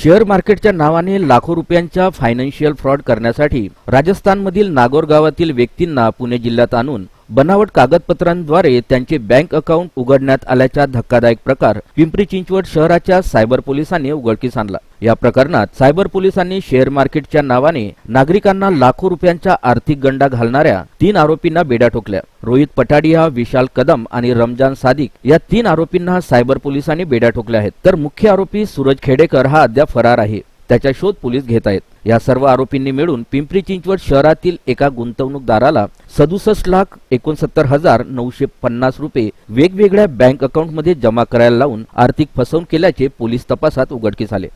Share मार्केटच्या नावाने लाखो रुपयांच्या फायनान्शियल फ्रॉड करण्यासाठी राजस्थानमधील नागोर गावातील व्यक्तींना पुणे जिल्ह्यात आणून बनावट कागदपत्रांद्वारे त्यांचे बँक अकाउंट उघडण्यात आल्याचा धक्कादायक प्रकार पिंपरी चिंचवड शहराच्या सायबर पोलिसांनी उघडकीस आणला. या प्रकरणात सायबर पोलिसांनी शेअर मार्केटच्या नावाने नागरिकांना लाखो रुपयांचा आर्थिक गंडा घालणाऱ्या तीन आरोपींना बेड्या ठोकल्या. रोहित पठाडिया विशाल कदम आणि रमजान सादिक या तीन आरोपींना सायबर पोलिसांनी बेड्या ठोकल्या आहेत. तर मुख्य आरोपी सूरज खेडेकर हा अद्याप फरार आहे. त्याचा शोध पोलीस घेत आहेत. या सर्व आरोपींनी मिळून पिंपरी चिंचवड शहरातील एका गुंतवणूकदाराला सदुसष्ट लाख एकोणसत्तर हजार नऊशे पन्नास रुपये वेगवेगळ्या बँक अकाउंटमध्ये जमा करायला लावून आर्थिक फसवणूक केल्याचे पोलीस तपासात उघडकीस आले.